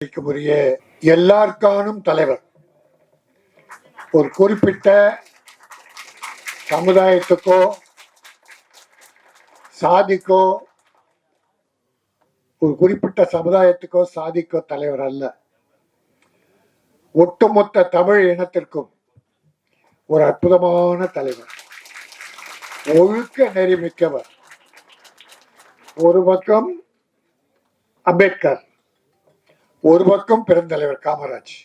மரியாதைக்குரிய எல்லார்கானும் தலைவர். ஒரு குறிப்பிட்ட சமுதாயத்துக்கோ சாதிக்கோ ஒரு குறிப்பிட்ட சமுதாயத்துக்கோ சாதிக்கோ தலைவர் அல்ல. ஒட்டுமொத்த தமிழ் இனத்திற்கும் ஒரு அற்புதமான தலைவர். ஒழுக்க நெறிமிக்கவர். ஒரு பக்கம் அம்பேத்கர். ஒரு பக்கம் பெருந்தலைவர் காமராஜ்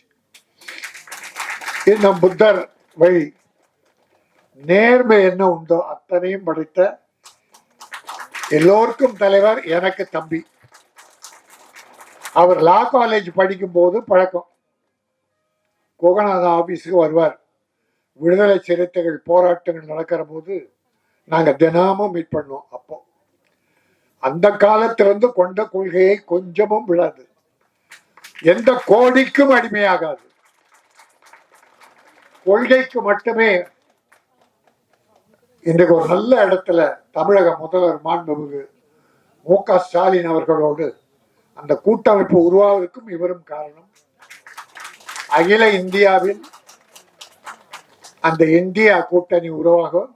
நம் புத்தர் வழி நேர்மை என்ன உண்டோ அத்தனையும் படித்த எல்லோருக்கும் தலைவர் எனக்கு தம்பி. அவர் லா காலேஜ் படிக்கும் போது பழக்கம். கோகநாத ஆபீஸுக்கு வருவார். விடுதலை சிறுத்தைகள் போராட்டங்கள் நடக்கிற போது நாங்கள் தினமும் மீட் பண்ணோம் அப்போ. அந்த காலத்திலிருந்து கொண்ட கொள்கையை கொஞ்சமும் விடாது. எந்த கோடிக்கும் அடிமையாகாது. கொள்கைக்கு மட்டுமே இன்றைக்கு ஒரு நல்ல இடத்துல தமிழக முதல்வர் மாண்புமிகு மு க ஸ்டாலின் அவர்களோடு அந்த கூட்டமைப்பு உருவாவதற்கும் இவரும் காரணம். அகில இந்தியாவில் அந்த இந்தியா கூட்டணி உருவாக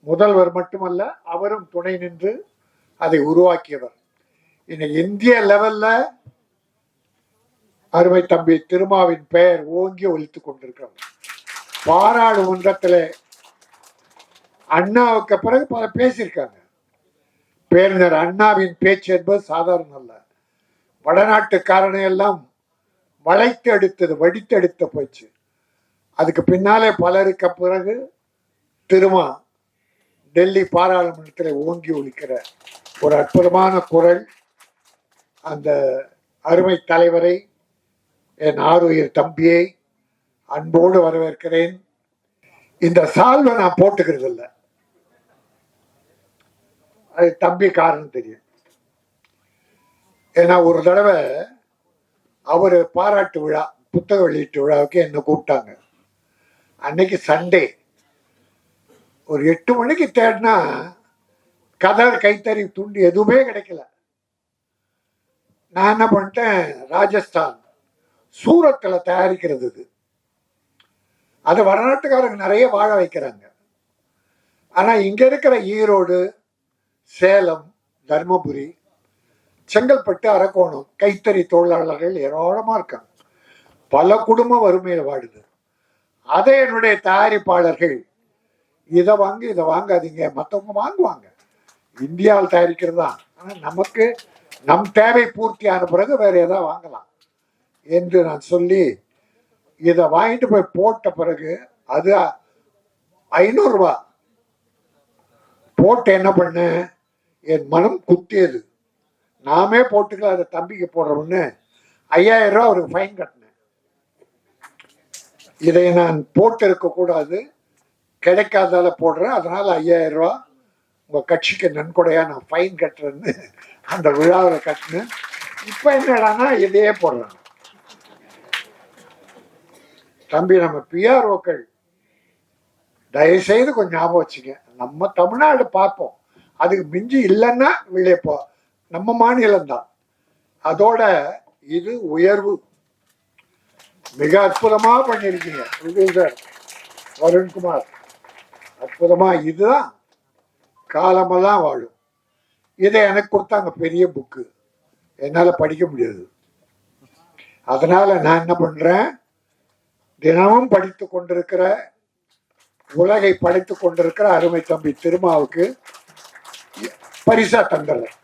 முதல்வர் மட்டுமல்ல அவரும் துணை நின்று அதை உருவாக்கியவர். இன்னைக்கு இந்திய லெவல்ல அருமை தம்பி திருமாவின் பெயர் ஓங்கி ஒழித்துக் கொண்டிருக்கிறது. பாராளுமன்றத்தில் அண்ணாவுக்கு பிறகு பல பேசியிருக்காங்க. பேரினர் அண்ணாவின் பேச்சு என்பது சாதாரணம் அல்ல. வடநாட்டுக்காரனை எல்லாம் வளைத்து எடுத்தது வடித்து எடுத்த போச்சு. அதுக்கு பின்னாலே பலருக்கு பிறகு திருமா டெல்லி பாராளுமன்றத்தில் ஓங்கி ஒழிக்கிற ஒரு அற்புதமான குரல் அந்த அருமை தலைவரை என் ஆறுயிர் தம்பியை அன்போடு வரவேற்கிறேன். இந்த சால்வை நான் போட்டுக்கிறது இல்லை. அது தம்பி காரணம் தெரியும். ஏன்னா ஒரு தடவை அவர் பாராட்டு விழா புத்தக வெளியீட்டு விழாவுக்கு என்னை கூப்பிட்டாங்க. அன்னைக்கு சண்டே. ஒரு எட்டு மணிக்கு தேடினா கதர் கைத்தறி துண்டு எதுவுமே கிடைக்கல. நான் என்ன பண்ணிட்டேன் ராஜஸ்தான் சூரத்தில் தயாரிக்கிறது இது. அது வடநாட்டுக்காரங்க நிறைய வாழ வைக்கிறாங்க. ஆனால் இங்கே இருக்கிற ஈரோடு சேலம் தருமபுரி செங்கல்பட்டு அரக்கோணம் கைத்தறி தொழிலாளர்கள் ஏராளமாக இருக்காங்க. பல குடும்பம் வறுமையில் வாடுது அதை என்னுடைய தயாரிப்பாளர்கள் இதை வாங்கி இதை வாங்காதீங்க. மற்றவங்க வாங்குவாங்க. இந்தியாவில் தயாரிக்கிறது தான் ஆனால் நமக்கு நம் தேவை பூர்த்தியான பிறகு வேற எதாவது வாங்கலாம். என்று நான் சொல்லி இதை வாங்கிட்டு போய் போட்ட பிறகு அது ஐநூறுரூவா போட்டு என்ன பண்ணேன் என் மனம் குத்தியது. நாமே போட்டுக்கலாம் அதை தம்பிக்கு போடுறோம்னு. ஐயாயிரம் ரூபா அவருக்கு ஃபைன் கட்டினேன். இதை நான் போட்டு இருக்கக்கூடாது கிடைக்காதால போடுறேன். அதனால ஐயாயிரம் ரூபா உங்க கட்சிக்கு நன்கொடையா நான் ஃபைன் கட்டுறேன்னு அந்த விழாவில் கட்டினேன். இப்போ என்னடானா இதையே போடுறாங்க. தம்பி நம்ம பிஆர்ஓக்கள் தயவுசெய்து கொஞ்சம் ஞாபகம் வச்சுங்க. நம்ம தமிழ்நாடு பார்ப்போம். அதுக்கு மிஞ்சி இல்லைன்னா வெளியே போ. நம்ம மாநிலம்தான் அதோட இது உயர்வு. மிக அற்புதமாக பண்ணியிருக்கீங்க. விஜய் வருண்குமார். அற்புதமாக இதுதான் காலமெல்லாம் வாழும். இதை எனக்கு கொடுத்தாங்க பெரிய புக்கு. என்னால் படிக்க முடியாது. அதனால நான் என்ன பண்ணுறேன் தினமும் படித்து கொண்டிருக்கிற உலகை படைத்துக் கொண்டிருக்கிற அருமை தம்பி திருமாவுக்கு பரிசா தந்துடுறேன்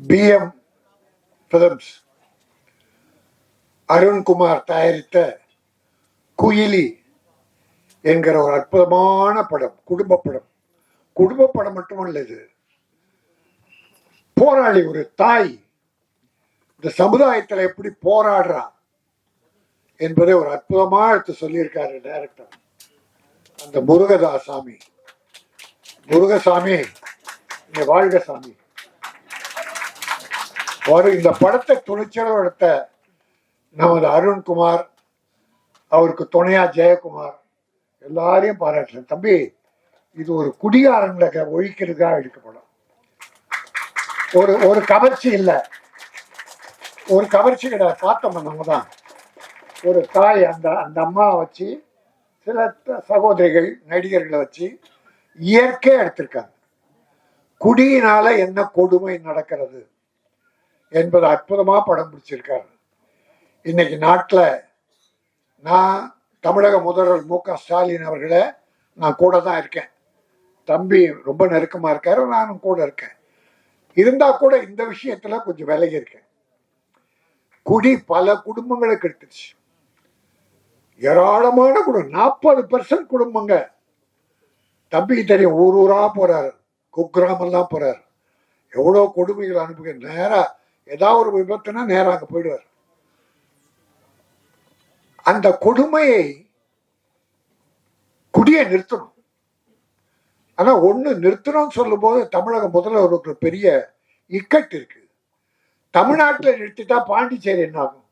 பிஎம் பிலிம்ஸ் அருண்குமார் தயாரித்த குயிலி என்கிற ஒரு அற்புதமான படம் குடும்ப படம். குடும்ப படம் மட்டுமல்ல இது. போராளி ஒரு தாய். இந்த சமுதாயத்தில் எப்படி போராடுறா என்பதை ஒரு அற்புதமாக எடுத்து சொல்லியிருக்காரு டைரக்டர் அந்த முருகதாசாமி. முருகசாமி வாழ்க சாமி. ஒரு இந்த படத்தை துணிச்சலும் எடுத்த நமது அருண்குமார் அவருக்கு துணையா ஜெயக்குமார் எல்லாரையும் பாராட்டுறேன். தம்பி இது ஒரு குடிகாரங்களை ஒழிக்கிறதுக்காக எடுக்கப்படும் ஒரு ஒரு கவர்ச்சி இல்லை. ஒரு கவர்ச்சி கிடையாது. பார்த்தோம் நம்ம தான். ஒரு தாய் அந்த அந்த அம்மாவை வச்சு சில சகோதரிகள் நடிகர்களை வச்சு இயற்கையாக எடுத்திருக்காங்க. குடியினால என்ன கொடுமை நடக்கிறது? என்பது அற்புதமாக படம் பிடிச்சிருக்காரு. இன்னைக்கு நாட்டில் நான் தமிழக முதல்வர் மு க ஸ்டாலின் அவர்களை நான் கூட தான் இருக்கேன். தம்பி ரொம்ப நெருக்கமாக இருக்காரு நானும் கூட இருக்கேன். இருந்தால் கூட இந்த விஷயத்தில் கொஞ்சம் விலகி இருக்கேன். குடி பல குடும்பங்களுக்கு எடுத்துருச்சு. ஏராளமான குடும்பம் நாற்பது பர்சன்ட் குடும்பங்க. தம்பிக்கு தெரியும் ஊர் ஊராக போகிறாரு குக்கிராமெல்லாம் போகிறாரு எவ்வளோ கொடுமைகள் அனுப்புகிற நேராக ஏதாவது ஒரு விபத்துனா நேரம் அங்கே போயிடுவார். அந்த கொடுமையை குடியை நிறுத்தணும். ஆனா ஒண்ணு நிறுத்தணும்னு சொல்லும் போது தமிழக முதல்வருக்கு பெரிய இக்கட்டு இருக்கு. தமிழ்நாட்டில் நிறுத்திட்டா பாண்டிச்சேரி என்ன ஆகும்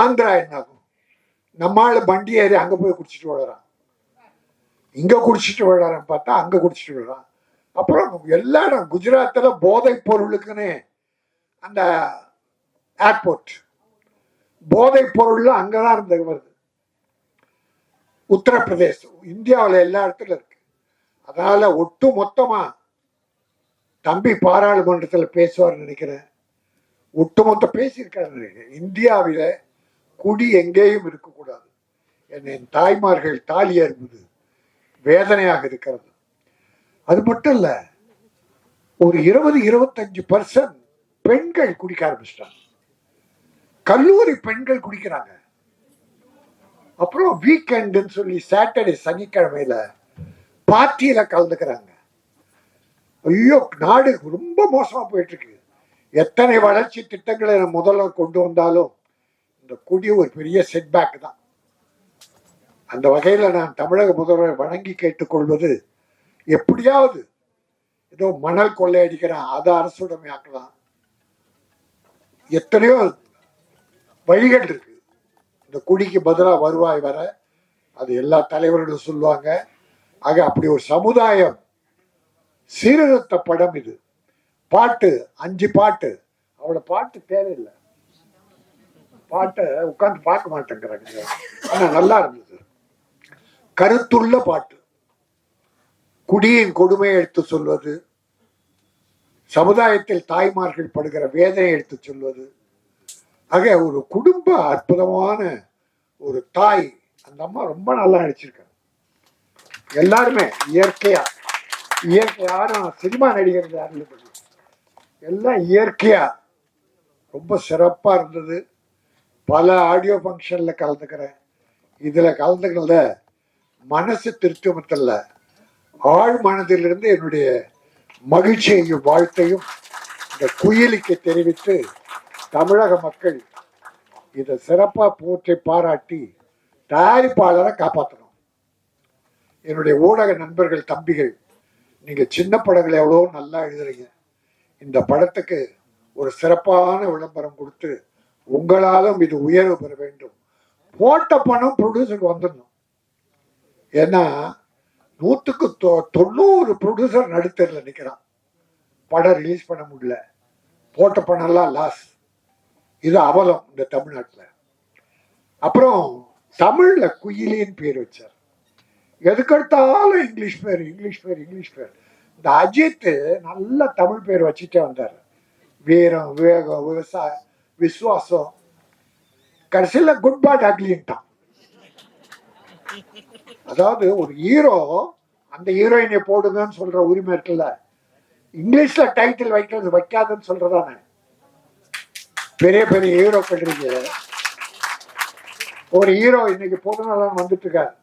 ஆந்திரா என்ன ஆகும் நம்மால வண்டி ஏறி அங்கே போய் குடிச்சிட்டு விழுறான் இங்கே குடிச்சிட்டு விழுறான்னு பார்த்தா அங்கே குடிச்சிட்டு விழுறான் அப்புறம் எல்லா இடம் குஜராத்தில் போதைப் பொருளுக்குன்னு அந்த ஏர்போர்ட் போதைப் பொருள் அங்கதான் இருந்து வருது. உத்தரப்பிரதேசம். இந்தியாவில் எல்லா இடத்துல இருக்கு. அதனால ஒட்டு மொத்தமா தம்பி பாராளுமன்றத்தில் பேசுவார் நினைக்கிறேன். ஒட்டுமொத்த பேசியிருக்காரு நினைக்கிறேன். இந்தியாவில குடி எங்கேயும் இருக்கக்கூடாது. என் என் தாய்மார்கள் தாலி அறுப்பது வேதனையாக இருக்கிறது. அது மட்டும் இல்ல ஒரு இருபது இருபத்தஞ்சு பர்சன்ட் பெண்கள் குடிக்க ஆரம்பிச்சிட்டாங்க. கல்லூரி பெண்கள் குடிக்கிறாங்க. அப்புறம் வீக்கெண்டுன்னு சொல்லி சாட்டர்டே சனிக்கிழமையில பார்ட்டியில கலந்துக்கிறாங்க. ஐயோ நாடு ரொம்ப மோசமா போயிட்டு இருக்கு எத்தனை வளர்ச்சி திட்டங்களை நான் முதல்ல கொண்டு வந்தாலும் இந்த குடி ஒரு பெரிய செட்பேக் தான். அந்த வகையில நான் தமிழக முதல்வரை வணங்கி கேட்டுக்கொள்வது எப்படியாவது ஏதோ மணல் கொள்ளையடிக்கிறான் அதை அரசுடைமையாக்கலாம் எத்தனையோ வழிகள் இருக்கு. இந்த குடிக்கு பதிலாக வருவாய் வர அது எல்லா தலைவர்களும் சொல்லுவாங்க. ஆக அப்படி ஒரு சமுதாயம் சீர்திருத்த படம் இது. பாட்டு அஞ்சு பாட்டு. அவளோட பாட்டு தேவையில்லை. பாட்டை உட்காந்து பார்க்க மாட்டேங்கிறாங்க. ஆனால் நல்லா இருந்தது. கருத்துள்ள பாட்டு. குடியின் கொடுமையை எடுத்து சொல்வது சமுதாயத்தில் தாய்மார்கள் படுகிற வேதனை எடுத்து சொல்வது. ஆக ஒரு குடும்ப அற்புதமான ஒரு தாய் அந்த அம்மா ரொம்ப நல்லா நடிச்சிருக்காங்க. எல்லாருமே இயற்கையா இயற்கை யாரும் சினிமா நடிகர்கள் யாரும் எல்லாம் இயற்கையா ரொம்ப சிறப்பா இருந்தது. பல ஆடியோ ஃபங்க்ஷன்ல கலந்துக்கிறேன். இதுல கலந்துக்கிறத மனசு திருத்தமத்தில் ஆழ் மனதிலிருந்து என்னுடைய மகிழ்ச்சியையும் வாழ்த்தையும் இந்த குயிலிக்கு தெரிவித்து தமிழக மக்கள் இதை சிறப்பாக போற்றி பாராட்டி தயாரிப்பாளரை காப்பாற்றணும் என்னுடைய ஊடக நண்பர்கள் தம்பிகள் நீங்கள் சின்ன படங்களை எவ்வளோ நல்லா எழுதுறீங்க. இந்த படத்துக்கு ஒரு சிறப்பான விளம்பரம் கொடுத்து உங்களாலும் இது உயர்வு பெற வேண்டும். போட்ட பணம் ப்ரொடியூசருக்கு வந்துடணும். ஏன்னா நூற்றுக்கு தொ- தொண்ணூறு ப்ரொடியூசர் நடுத்தரில் நிற்கிறான் படம் ரிலீஸ் பண்ண முடியல. போட்ட பணம்லாம் லாஸ் இது அவலம் இந்த தமிழ்நாட்டில். அப்புறம் தமிழில் குயிலின்னு பேர் வச்சார். எதுக்கெடுத்தாலும் இங்கிலீஷ் பேர் இங்கிலீஷ் பேர் இங்கிலீஷ் பேர். இந்த அஜித் நல்ல தமிழ் பேர் வச்சுட்டே வந்தார். வீரம் விவேகம் விவசாய விசுவாசம். கடைசியில் குட் பாட் அக்லின்ட்டான் அதாவது ஒரு ஹீரோ அந்த ஹீரோயினை போடுங்கன்னு சொல்ற உரிமை இருக்குல்ல. இங்கிலீஷ்ல டைட்டில் வைக்கிறது வைக்காதுன்னு சொல்றதானே? பெரிய பெரிய ஹீரோக்கள் இருக்கு. ஒரு ஹீரோ இன்னைக்கு பொதுநலம் வந்துட்டு இருக்காரு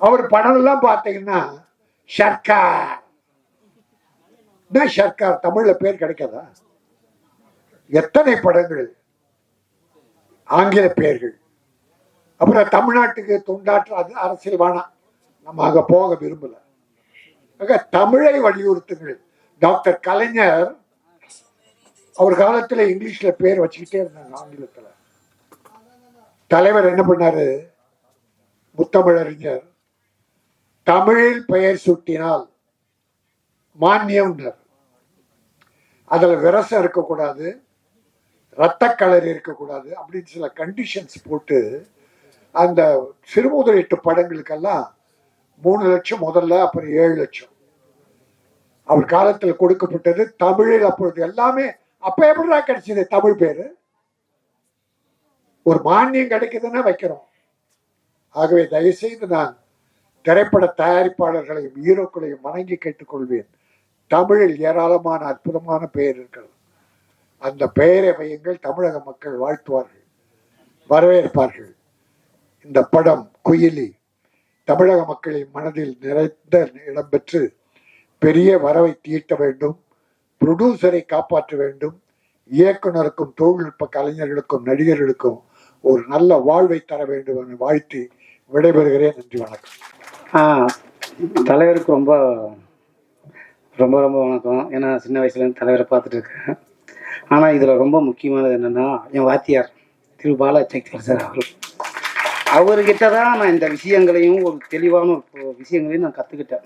அவர் படம் எல்லாம் பார்த்தீங்கன்னா ஷர்கார். என்ன ஷர்கார்? தமிழ்ல பேர் கிடைக்காதா? எத்தனை படங்கள்? ஆங்கில பெயர்கள் அப்புறம் தமிழ்நாட்டுக்கு தொண்டாற்ற அது அரசியல் வேணாம். நம்ம அங்க போக விரும்பல. ஆக தமிழை வலியுறுத்துங்கள். டாக்டர் கலைஞர் அவர் காலத்துல இங்கிலீஷ்ல பேர் வச்சுக்கிட்டே இருந்தாங்க ஆங்கிலத்துல. தலைவர் என்ன பண்ணாரு? முத்தமிழறிஞர். தமிழில் பெயர் சூட்டினால் மானியம்னர். அதுல விரசம் இருக்கக்கூடாது. ரத்த கலர் இருக்கக்கூடாது அப்படின்னு சில கண்டிஷன்ஸ் போட்டு அந்த சிறுமுதலீட்டு படங்களுக்கெல்லாம் மூணு லட்சம் முதல்ல அப்புறம் ஏழு லட்சம். அவர் காலத்தில் கொடுக்கப்பட்டது தமிழில் அப்பொழுது எல்லாமே அப்ப எப்படிதான் கிடைச்சது? தமிழ் பேரு. ஒரு மானியம் கிடைக்குதுன்னா வைக்கிறோம். ஆகவே தயவுசெய்து நான் திரைப்பட தயாரிப்பாளர்களையும் ஹீரோக்களையும் வணங்கி கேட்டுக்கொள்வேன். தமிழில் ஏராளமான அற்புதமான பெயர் இருக்கிறது. அந்த பெயரை வையுங்கள் தமிழக மக்கள் வாழ்த்துவார்கள் வரவேற்பார்கள். இந்த படம் குயிலி தமிழக மக்களின் மனதில் நிறைந்த இடம்பெற்று பெரிய வரவை தீட்ட வேண்டும் ப்ரொடியூசரை காப்பாற்ற வேண்டும் இயக்குனருக்கும் தொழில்நுட்ப கலைஞர்களுக்கும் நடிகர்களுக்கும் ஒரு நல்ல வாழ்வை தர வேண்டும் என வாழ்த்தி விடைபெறுகிறேன். நன்றி வணக்கம். ஆ தலைவருக்கு ரொம்ப ரொம்ப ரொம்ப வணக்கம். ஏன்னா சின்ன வயசுலேருந்து தலைவரை பார்த்துட்டு இருக்கேன் ஆனால் இதில் ரொம்ப முக்கியமானது என்னென்னா என் வாத்தியார் திரு பாலா சார் அவர்கள். அவர்கிட்ட தான் நான் இந்த விஷயங்களையும் ஒரு தெளிவான ஒரு விஷயங்களையும் நான் கற்றுக்கிட்டேன்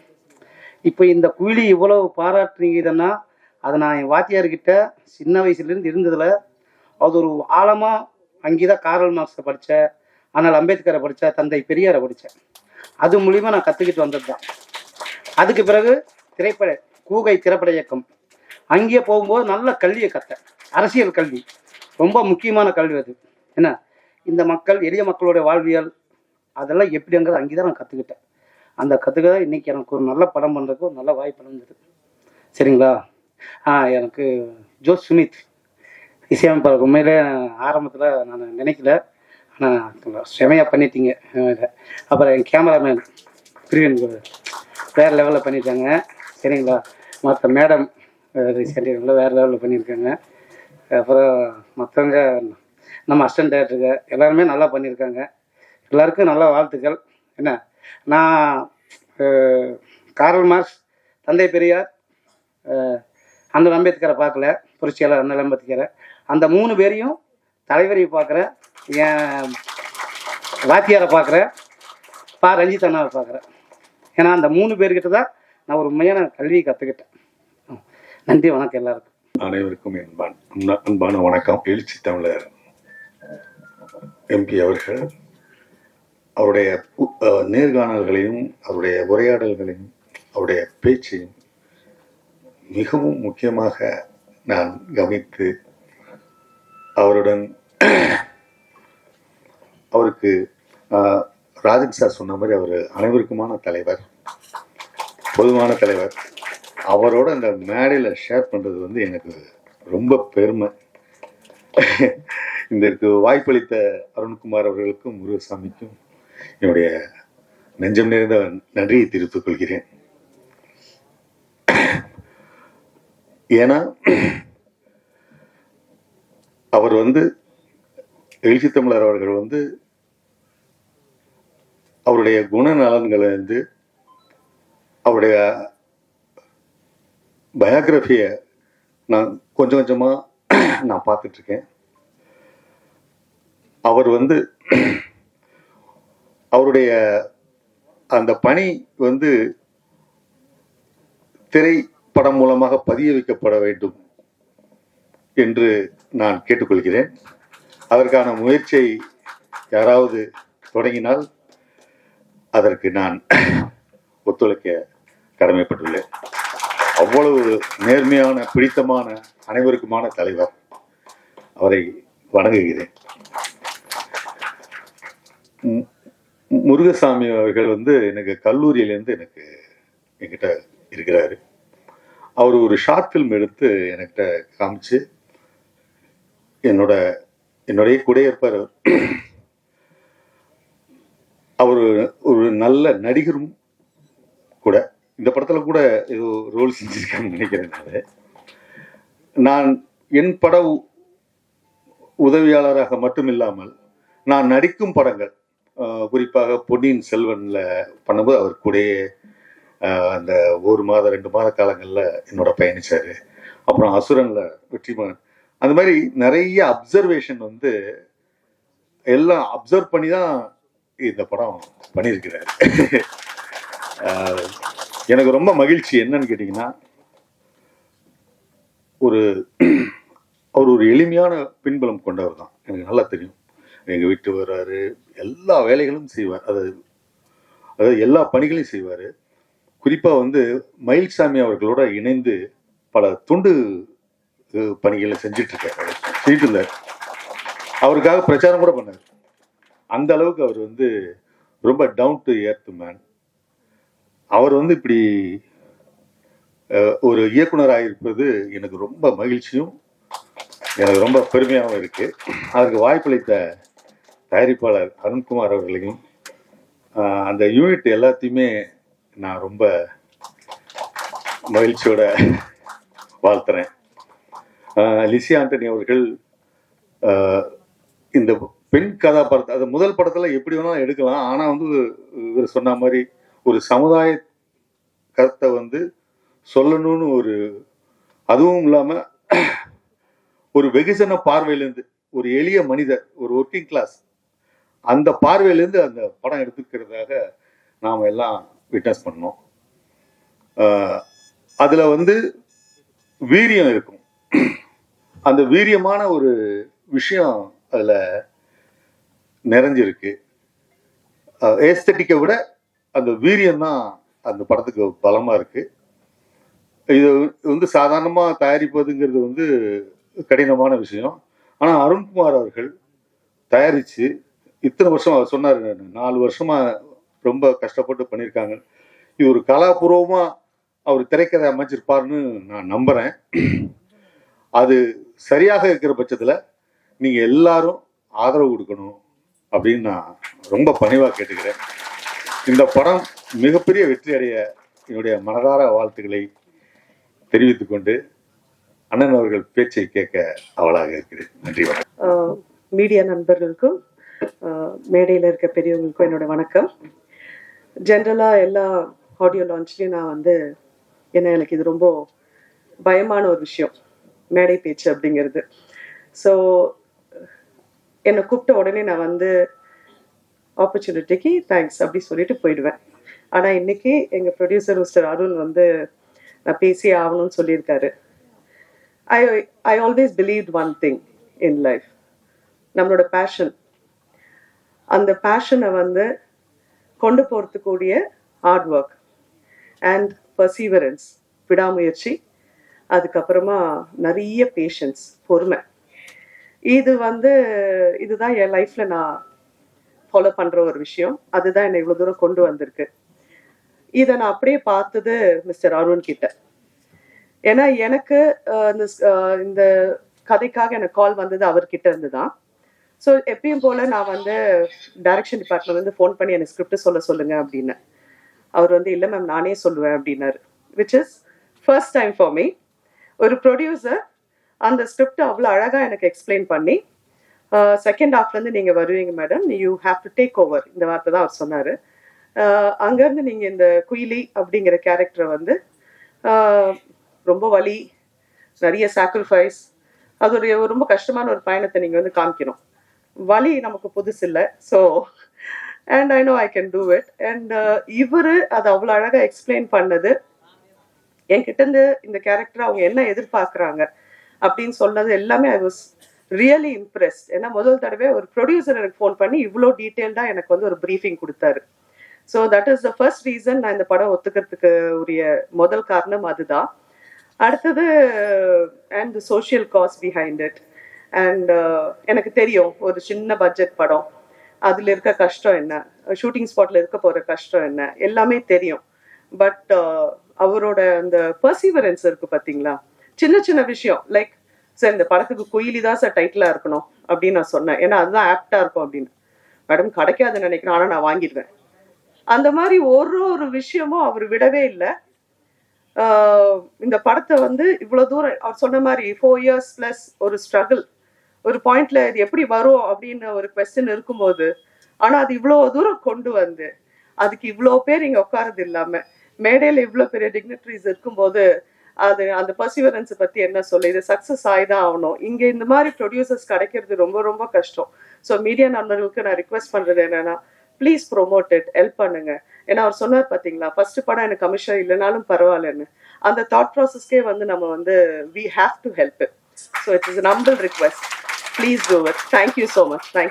இப்போ இந்த குயிலி இவ்வளவு பாராட்டுறீங்கன்னா அதை நான் என் வாத்தியார்கிட்ட சின்ன வயசுலேருந்து இருந்ததில் அது ஒரு ஆழமாக அங்கே தான் காரல் மார்க்ஸை படித்தேன் ஆனால் அம்பேத்கரை படித்தேன் தந்தை பெரியாரை படித்தேன். அது மூலிமா நான் கற்றுக்கிட்டு வந்தது தான் அதுக்கு பிறகு திரைப்பட கூகை திரைப்பட இயக்கம். அங்கேயே போகும்போது நல்ல கல்வியை கற்றேன் அரசியல் கல்வி ரொம்ப முக்கியமான கல்வி அது. என்ன? இந்த மக்கள் எளிய மக்களுடைய வாழ்வியல் அதெல்லாம் எப்படிங்கிறது அங்கே தான் நான் கற்றுக்கிட்டேன் அந்த கற்றுக்க இன்னைக்கு எனக்கு ஒரு நல்ல படம் பண்ணுறதுக்கு ஒரு நல்ல வாய்ப்பு இருந்தது சரிங்களா? ஆ எனக்கு ஜோஸ் சுமித் இசையமைப்பாளர். உண்மையிலே ஆரம்பத்தில் நான் நினைக்கல. ஆனால் செமையாக பண்ணிட்டீங்க. அப்புறம் என் கேமராமேன் பிரியன் வேறு லெவலில் பண்ணிட்டாங்க. சரிங்களா? மற்ற மேடம் ரீசெண்டாக வேறு லெவலில் பண்ணியிருக்காங்க. அப்புறம் மற்றவங்க நம்ம அசிஸ்டன்ட் டேரக்டருக்கு எல்லாருமே நல்லா பண்ணியிருக்காங்க. எல்லாருக்கும் நல்ல வாழ்த்துக்கள். என்ன? நான் காரல் மார்க்ஸ் தந்தை பெரியார் அந்த அம்பேத்கரை பார்க்கல. புரட்சியாளர் அந்த அம்பேத்கரை. அந்த மூணு பேரையும் தலைவரையும் பார்க்குறேன் என் வாத்தியாரை பார்க்குறேன் பா. ரஞ்சித் அண்ணாவை பார்க்குறேன் ஏன்னா அந்த மூணு பேர்கிட்ட தான் நான் ஒரு உண்மையான கல்வியை கற்றுக்கிட்டேன் நன்றி வணக்கம் எல்லாருக்கும். அனைவருக்கும் அன்பான் அன்பான வணக்கம். எழுச்சி தமிழர். எம்பி அவர்கள் அவருடைய நேர்காணல்களையும் அவருடைய உரையாடல்களையும் அவருடைய பேச்சையும் மிகவும் முக்கியமாக நான் கவனித்து அவருடன் அவருக்கு ராஜன் சார் சொன்ன மாதிரி அவர் அனைவருக்குமான தலைவர் பொதுவான தலைவர். அவரோட அந்த மேடையில் ஷேர் பண்ணுறது வந்து எனக்கு ரொம்ப பெருமை. இதற்கு வாய்ப்பளித்த அருண்குமார் அவர்களுக்கும் முருகசாமிக்கும் என்னுடைய நெஞ்சம் நிறைந்த நன்றியை தெரிவித்துக் கொள்கிறேன். ஏன்னா அவர் வந்து எழுச்சி தமிழர் அவர்கள் வந்து அவருடைய குணநலன்களை வந்து அவருடைய பயோகிராஃபியை நான் கொஞ்சம் கொஞ்சமாக நான் பார்த்துட்ருக்கேன் அவர் வந்து அவருடைய அந்த பணி வந்து திரைப்படம் மூலமாக பதிய வைக்கப்பட வேண்டும் என்று நான் கேட்டுக்கொள்கிறேன். அதற்கான முயற்சியை யாராவது தொடங்கினால் அதற்கு நான் ஒத்துழைக்க கடமைப்பட்டுள்ளேன். அவ்வளவு நேர்மையான பிடித்தமான அனைவருக்குமான தலைவர் அவரை வணங்குகிறேன். முருகசாமி அவர்கள் வந்து எனக்கு கல்லூரியிலேருந்து எனக்கு என்கிட்ட இருக்கிறாரு அவர் ஒரு ஷார்ட் ஃபில்ம் எடுத்து என்கிட்ட காமிச்சு என்னோட என்னுடைய கூட இருப்பார் அவர். அவர் ஒரு நல்ல நடிகரும் கூட இந்த படத்தில் கூட ஏதோ ரோல் செஞ்சிருக்கான்னு நினைக்கிறேன் நான் நான் என் பட உதவியாளராக மட்டும் இல்லாமல் நான் நடிக்கும் படங்கள் குறிப்பாக பொன்னியின் செல்வனில் பண்ணும்போது அவர் கூடயே அந்த ஒரு மாதம் ரெண்டு மாத காலங்களில் என்னோட பயணிச்சார். அப்புறம் அசுரனில் வெற்றிமாறன். அந்த மாதிரி நிறைய அப்சர்வேஷன் வந்து எல்லாம் அப்சர்வ் பண்ணி தான் இந்த படம் பண்ணியிருக்கிறாரு. எனக்கு ரொம்ப மகிழ்ச்சி என்னன்னு கேட்டிங்கன்னா ஒரு அவர் ஒரு எளிமையான பின்புலம் கொண்டவர் தான். எனக்கு நல்லா தெரியும். எங்கள் வீட்டு வர்றாரு எல்லா வேலைகளும் செய்வார். அது அதாவது எல்லா பணிகளையும் செய்வார். குறிப்பாக வந்து மயில்சாமி அவர்களோட இணைந்து பல துண்டு பணிகளை செஞ்சுட்டு இருக்காரு செஞ்சுட்டு இருந்தார் அவருக்காக பிரச்சாரம் கூட பண்ணார். அந்த அளவுக்கு அவர் வந்து ரொம்ப டவுன் டு ஏர்த் மேன் அவர் வந்து இப்படி ஒரு இயக்குனராக இருப்பது எனக்கு ரொம்ப மகிழ்ச்சியும் எனக்கு ரொம்ப பெருமையாகவும் இருக்குது அதற்கு வாய்ப்பளித்த தயாரிப்பாளர் அருண்குமார் அவர்களையும் அந்த யூனிட் எல்லாத்தையுமே நான் ரொம்ப மகிழ்ச்சியோட வாழ்த்துறேன். லிசி ஆண்டனி அவர்கள் இந்த பெண் கதாபாத்திரம் அது முதல் படத்தில் எப்படி வேணாலும் எடுக்கலாம். ஆனால் வந்து இவர் சொன்ன மாதிரி ஒரு சமுதாய கருத்தை வந்து சொல்லணும்னு ஒரு அதுவும் இல்லாமல் ஒரு வெகுஜன பார்வையிலேருந்து ஒரு எளிய மனிதர் ஒரு ஒர்க்கிங் கிளாஸ் அந்த பார்வையிலேருந்து அந்த படம் எடுத்துக்கிறதாக நாம் எல்லாம் விட்னஸ் பண்ணோம். அதில் வந்து வீரியம் இருக்கும். அந்த வீரியமான ஒரு விஷயம் அதில் நிறைஞ்சிருக்கு. ஏஸ்தட்டிக்கை விட அந்த வீரியம் தான் அந்த படத்துக்கு பலமாக இருக்குது இது வந்து சாதாரணமாக தயாரிப்பதுங்கிறது வந்து கடினமான விஷயம். ஆனால் அருண்குமார் அவர்கள் தயாரிச்சு இத்தனை வருஷம் அவர் சொன்னார் நாலு வருஷமா ரொம்ப கஷ்டப்பட்டு பண்ணியிருக்காங்க இது ஒரு கலாபூர்வமா அவர் திரைக்கதை அமைச்சிருப்பாருன்னு நான் நம்புறேன். அது சரியாக இருக்கிற பட்சத்தில் நீங்கள் எல்லாரும் ஆதரவு கொடுக்கணும் அப்படின்னு நான் ரொம்ப பணிவாக கேட்டுக்கிறேன். இந்த படம் மிகப்பெரிய வெற்றி அடைய என்னுடைய மனதார வாழ்த்துக்களை தெரிவித்துக் கொண்டு அண்ணன் அவர்கள் பேச்சை கேட்க அவளாக இருக்கிறேன். நன்றி வணக்கம். மீடியா நண்பர்களுக்கும் மேடையில் இருக்க பெரியவங்களுக்கும் என்னோட வணக்கம். ஜென்ரலாக எல்லா ஆடியோ லான்ச்லேயும் நான் வந்து ஏன்னா எனக்கு இது ரொம்ப பயமான ஒரு விஷயம் மேடை பேச்சு அப்படிங்கிறது. ஸோ என்னை கூப்பிட்ட உடனே நான் வந்து ஆப்பர்ச்சுனிட்டிக்கு தேங்க்ஸ் அப்படி சொல்லிட்டு போயிடுவேன். ஆனால் இன்னைக்கு எங்கள் ப்ரொடியூசர் மிஸ்டர் அருண் வந்து நான் பேசியே ஆகணும்னு சொல்லியிருக்காரு. I I always believe one thing in life நம்மளோட பேஷன் அந்த பேஷனை வந்து கொண்டு போகிறதுக்கூடிய ஹார்ட் ஒர்க் அண்ட் பர்சீவரன்ஸ் விடாமுயற்சி அதுக்கப்புறமா நிறைய பேஷன்ஸ் பொறுமை. இது வந்து இதுதான் என் லைஃப்ல நான் ஃபாலோ பண்ற ஒரு விஷயம். அதுதான் என்னை இவ்வளோ தூரம் கொண்டு வந்திருக்கு. இதை நான் அப்படியே பார்த்தது மிஸ்டர் அருண் கிட்ட. ஏன்னா எனக்கு இந்த இந்த கதைக்காக எனக்கு கால் வந்தது அவர்கிட்ட இருந்து தான் ஸோ எப்பயும் போல நான் வந்து டைரக்ஷன் டிபார்ட்மெண்ட் வந்து ஃபோன் பண்ணி எனக்கு ஸ்கிரிப்ட் சொல்ல சொல்லுங்க அப்படின்னு. அவர் வந்து இல்லை மேம் நானே சொல்லுவேன் அப்படின்னாரு. Which is first time for me ஒரு ப்ரொடியூசர் அந்த ஸ்கிரிப்ட் அவ்வளோ அழகாக எனக்கு எக்ஸ்பிளைன் பண்ணி செகண்ட் ஹாஃப்லேருந்து நீங்கள் வருவீங்க madam you have to take over இந்த வார்த்தை தான் அவர் சொன்னார். அங்கேருந்து நீங்கள் இந்த குயிலி அப்படிங்கிற கேரக்டரை வந்து ரொம்ப வலி நிறைய சாக்ரிஃபைஸ் அது ஒரு ரொம்ப கஷ்டமான ஒரு பயணத்தை நீங்கள் வந்து காமிக்கணும். வலி நமக்கு புதுசு இல்லை so and I know I can do it and இவர் அதை அவ்வளோ அழகாக எக்ஸ்பிளைன் பண்ணது. என்கிட்ட இருந்து இந்த கேரக்டர் அவங்க என்ன எதிர்பார்க்குறாங்க அப்படின்னு சொன்னது எல்லாமே ஐ வாஸ் ரியலி இம்ப்ரெஸ்ட் ஏன்னா முதல் தடவை ஒரு ப்ரொடியூசர் எனக்கு ஃபோன் பண்ணி இவ்வளோ டீட்டெயில்டாக எனக்கு வந்து ஒரு ப்ரீஃபிங் கொடுத்தாரு. So that is the first reason நான் இந்த படம் ஒத்துக்கிறதுக்கு உரிய முதல் காரணம் அதுதான். அடுத்தது and social cause behind it and uh, எனக்கு தெரியும் ஒரு சின்ன பட்ஜெட் படம். அதில் இருக்க கஷ்டம் என்ன? ஷூட்டிங் ஸ்பாட்ல இருக்க போகிற கஷ்டம் என்ன? எல்லாமே தெரியும். பட் uh, அவரோட அந்த பர்சீவரன்ஸ் இருக்கு பார்த்தீங்களா சின்ன சின்ன விஷயம். லைக் சார் இந்த படத்துக்கு குயிலி தான் சார் டைட்டிலாக இருக்கணும் அப்படின்னு நான் சொன்னேன். ஏன்னா அதுதான் ஆப்டாக இருக்கும் அப்படின்னு. மேடம் கிடைக்காதுன்னு நினைக்கிறேன். ஆனால் நான் வாங்கிடுவேன். அந்த மாதிரி ஒரு ஒரு விஷயமும் அவர் விடவே இல்லை. ஆஹ் இந்த படத்தை வந்து இவ்வளோ தூரம் அவர் சொன்ன மாதிரி ஃபோர் இயர்ஸ் ப்ளஸ் ஒரு ஸ்ட்ரகிள் ஒரு பாயிண்ட்ல இது எப்படி வரும் அப்படின்னு ஒரு கொஸ்டின் இருக்கும்போது ஆனா அது இவ்வளோ தூரம் கொண்டு வந்து அதுக்கு இவ்வளோ பேர் இங்க உட்காரது இல்லாம மேடையில இவ்வளோ பெரிய டிக்னிட்டரிஸ் இருக்கும்போது அது அந்த பர்சிவரன்ஸை பத்தி என்ன சொல்ல? இது சக்ஸஸ் ஆகிதான் ஆகணும். இங்க இந்த மாதிரி ப்ரொடியூசர்ஸ் கிடைக்கிறது ரொம்ப ரொம்ப கஷ்டம். ஸோ மீடியா நண்பர்களுக்கு நான் ரிக்வெஸ்ட் பண்றது என்னன்னா ப்ளீஸ் ப்ரொமோட் இட் ஹெல்ப் பண்ணுங்க. ஏன்னா அவர் சொன்னார் பார்த்தீங்களா ஃபர்ஸ்ட் படம் எனக்கு கமிஷன் இல்லைனாலும் பரவாயில்லன்னு. அந்த தாட் ப்ராசஸ்க்கே வந்து நம்ம வந்து we have to help it so it is நம்பிள் request please do it. Thank you so much. Thank you.